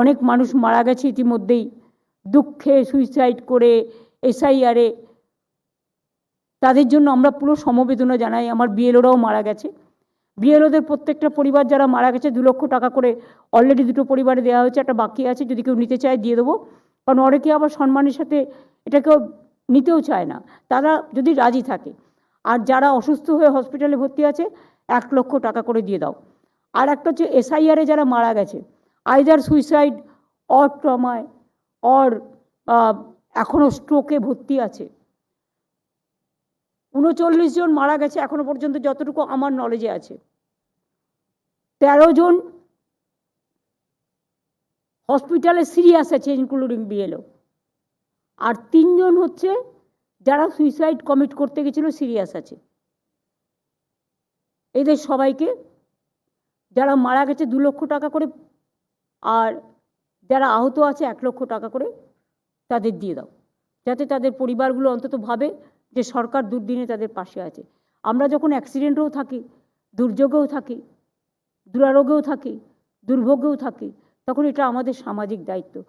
অনেক মানুষ মারা গেছে ইতিমধ্যেই। দুঃখে সুইসাইড করে এসআইআরে তাদের জন্য আমরা পুরো সমবেদনা জানাই। আমার বিএলওরাও মারা গেছে। বিএলওদের প্রত্যেকটা পরিবার যারা মারা গেছে, দু লক্ষ টাকা করে অলরেডি দুটো পরিবারে দেওয়া হয়েছে, একটা বাকি আছে, যদি কেউ নিতে চায় দিয়ে দেবো। কারণ অনেকে আবার সম্মানের সাথে এটাকেও নিতেও চায় না। তারা যদি রাজি থাকে। আর যারা অসুস্থ হয়ে হসপিটালে ভর্তি আছে, এক লক্ষ টাকা করে দিয়ে দাও। আর একটা হচ্ছে এসআইআরে যারা মারা গেছে আইদার সুইসাইড অর ট্রমায় অর এখনও স্ট্রোকে ভর্তি আছে। উনচল্লিশ জন মারা গেছে এখনও পর্যন্ত যতটুকু আমার নলেজে আছে। তেরো জন হসপিটালে সিরিয়াস আছে ইনক্লুডিং বিএলও আর তিনজন হচ্ছে যারা সুইসাইড কমিট করতে গেছিল সিরিয়াস আছে। এদের সবাইকে যারা মারা গেছে দু লক্ষ টাকা করে আর যারা আহত আছে এক লক্ষ টাকা করে তাদের দিয়ে দাও। যাতে তাদের পরিবারগুলো অন্তত ভাবে যে সরকার দুর্দিনে তাদের পাশে আছে। আমরা যখন অ্যাক্সিডেন্টেও থাকি, দুর্যোগেও থাকি, দুরারোগেও থাকি, দুর্ভোগেও থাকি, তখন এটা আমাদের সামাজিক দায়িত্ব।